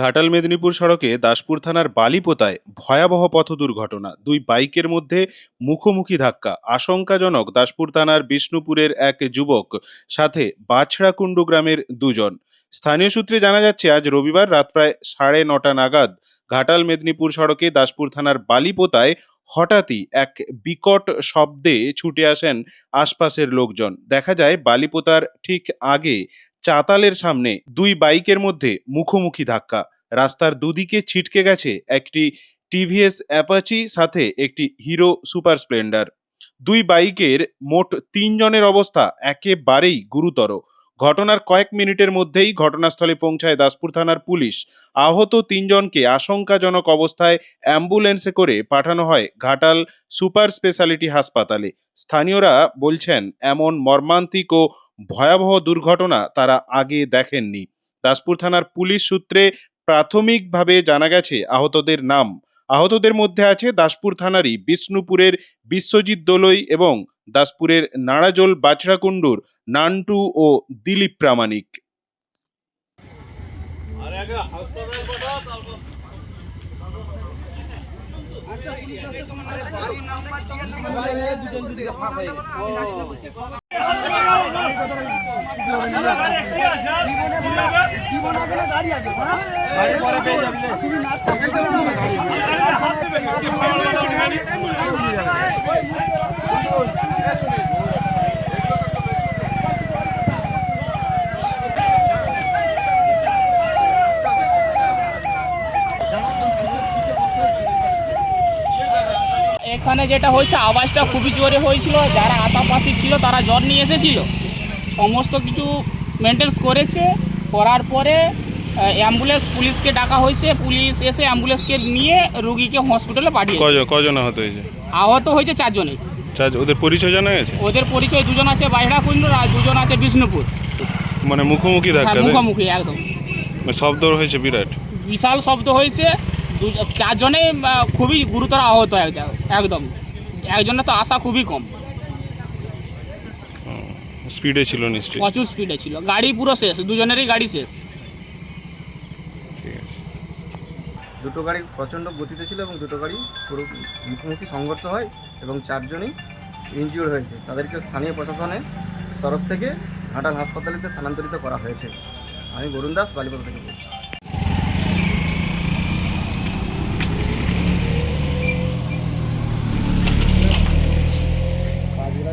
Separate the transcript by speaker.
Speaker 1: ঘাটাল মেদিনীপুর সড়কে দাসপুর থানার বালিপোতায় ভয়াবহ পথ দুর্ঘটনা। দুই বাইকের মধ্যে মুখোমুখি ধাক্কা। আশঙ্কাজনক দাসপুর থানার বিষ্ণুপুরের এক যুবক, সাথে বাছড়াকুণ্ডু গ্রামের দুজন। স্থানীয় সূত্রে জানা যাচ্ছে, আজ রবিবার রাত প্রায় সাড়ে নটা নাগাদ ঘাটাল মেদিনীপুর সড়কে দাসপুর থানার বালিপোতায় হঠাৎই এক বিকট শব্দে ছুটে আসেন আশপাশের লোকজন। দেখা যায়, বালিপোতার ঠিক আগে চাতালের সামনে দুই বাইকের মধ্যে মুখোমুখি ধাক্কা। রাস্তার দুদিকে ছিটকে গেছে একটি টিভিএস অ্যাপাচি সাথে একটি হিরো সুপার স্প্লেন্ডার। দুই বাইকের মোট তিনজনের অবস্থা একেবারেই গুরুতর। ঘটনার কয়েক মিনিটের মধ্যেই ঘটনাস্থলে পৌঁছায় দাসপুর থানার পুলিশ। আহত তিনজনকে আশঙ্কাজনক অবস্থায় অ্যাম্বুলেন্সে করে পাঠানো হয় ঘাটাল সুপার স্পেশালিটি হাসপাতালে। স্থানীয়রা বলছেন, এমন মর্মান্তিক ও ভয়াবহ দুর্ঘটনা তারা আগে দেখেননি। দাসপুর থানার পুলিশ সূত্রে প্রাথমিকভাবে জানা গেছে, আহতদের নাম। আহতদের মধ্যে আছে দাসপুর থানারই বিষ্ণুপুরের বিশ্বজিৎ দোলই এবং দাসপুরের নাড়াজোল বাছড়াকুণ্ডুর নান্টু ও দিলীপ প্রামাণিক।
Speaker 2: এখানে যেটা হয়েছে আওয়াজটা খুবই জোরে হয়েছিল। যারা আশাপাশি ছিল তারা জ্বর নিয়ে এসেছিল। সমস্ত কিছু মেনটেন্স করেছে। করার পরে অ্যাম্বুলেন্স পুলিশকে ডাকা হয়েছে। পুলিশ এসে অ্যাম্বুলেন্সকে নিয়ে রুগীকে হসপিটালে পাঠিয়েছে।
Speaker 1: কজন আহত হয়েছে?
Speaker 2: আহত হয়েছে চারজনে
Speaker 1: চার ওদের পরিচয় জানা গেছে?
Speaker 2: ওদের পরিচয় দুজন আছে বাইরা কুণ্ড আর দুজন আছে বিষ্ণুপুর।
Speaker 1: মানে মুখোমুখি
Speaker 2: হ্যাঁ
Speaker 1: ধাক্কা তাই?
Speaker 2: মুখোমুখি একদম।
Speaker 1: মানে শব্দ হয়েছে বিরাট।
Speaker 2: বিশাল শব্দ হয়েছে দু- চারজনে আহ, খুবই গুরুতর আহত একদম একদম। একজনের তো আশা খুবই কম।
Speaker 1: স্পিডে ছিল নিশ্চয়ই।
Speaker 2: প্রচুর স্পিডে ছিল। গাড়ি পুরো শেষ দুজনেরই গাড়ি শেষ
Speaker 1: ঠিক আছে
Speaker 3: দুটো গাড়ি প্রচণ্ড গতিতে ছিল এবং দুটো গাড়ি পুরো মুখোমুখি সংঘর্ষ হয় এবং চারজনই ইনজিওর হয়েছে। তাদেরকে স্থানীয় প্রশাসনের তরফ থেকে ঘাটাল হাসপাতালেতে স্থানান্তরিত করা হয়েছে। আমি বরুণ দাস বালিপদ থেকে বলছি।
Speaker 4: ওগুলা